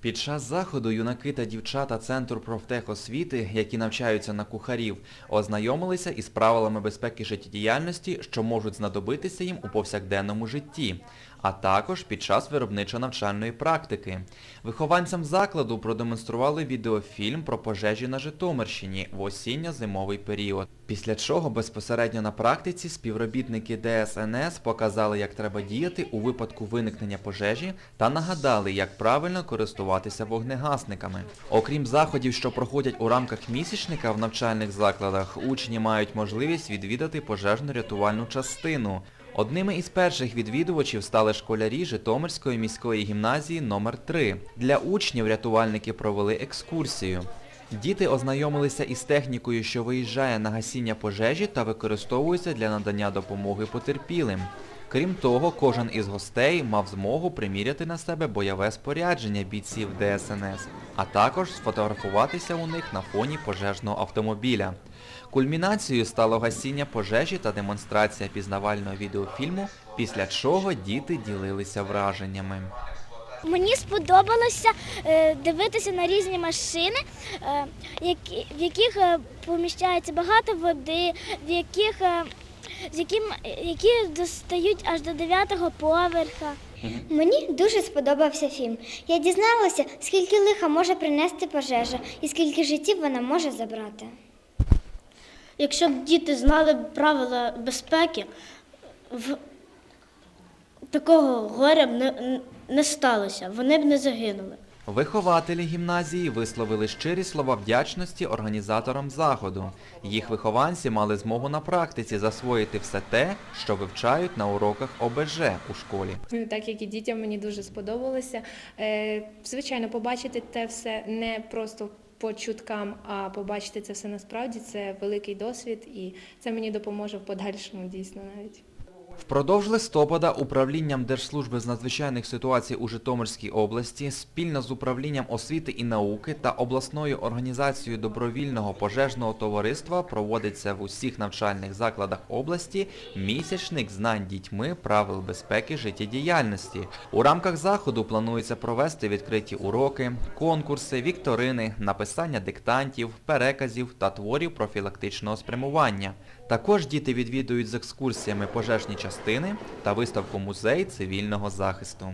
Під час заходу юнаки та дівчата Центру профтехосвіти, які навчаються на кухарів, ознайомилися із правилами безпеки життєдіяльності, що можуть знадобитися їм у повсякденному житті, а також під час виробничо-навчальної практики. Вихованцям закладу продемонстрували відеофільм про пожежі на Житомирщині в осінньо-зимовий період. Після чого безпосередньо на практиці співробітники ДСНС показали, як треба діяти у випадку виникнення пожежі та нагадали, як правильно користуватися вогнегасниками. Окрім заходів, що проходять у рамках місячника в навчальних закладах, учні мають можливість відвідати пожежно-рятувальну частину. Одними із перших відвідувачів стали школярі Житомирської міської гімназії номер 3 Для учнів рятувальники провели екскурсію. Діти ознайомилися із технікою, що виїжджає на гасіння пожежі та використовується для надання допомоги потерпілим. Крім того, кожен із гостей мав змогу приміряти на себе бойове спорядження бійців ДСНС, а також сфотографуватися у них на фоні пожежного автомобіля. Кульмінацією стало гасіння пожежі та демонстрація пізнавального відеофільму, після чого діти ділилися враженнями. Мені сподобалося е, дивитися на різні машини, е, в яких е, поміщається багато води, в яких, з яким, які достають аж до дев'ятого поверха. Мені дуже сподобався фільм. Я дізналася, скільки лиха може принести пожежа і скільки життів вона може забрати. Якщо б діти знали правила безпеки, в... такого горя б не, не сталося, вони б не загинули. Вихователі гімназії висловили щирі слова вдячності організаторам заходу. Їх вихованці мали змогу на практиці засвоїти все те, що вивчають на уроках ОБЖ у школі. Ну, Так як і дітям мені дуже сподобалося. Е, Звичайно, побачити те все не просто по чуткам, а побачити це все насправді це великий досвід, і це мені допоможе в подальшому дійсно навіть. Впродовж листопада управлінням Держслужби з надзвичайних ситуацій у Житомирській області спільно з управлінням освіти і науки та обласною організацією добровільного пожежного товариства проводиться в усіх навчальних закладах області місячник знань дітьми правил безпеки життєдіяльності. У рамках заходу планується провести відкриті уроки, конкурси, вікторини, написання диктантів, переказів та творів профілактичного спрямування. Також діти відвідують з екскурсіями пожежні частини та виставку музей цивільного захисту.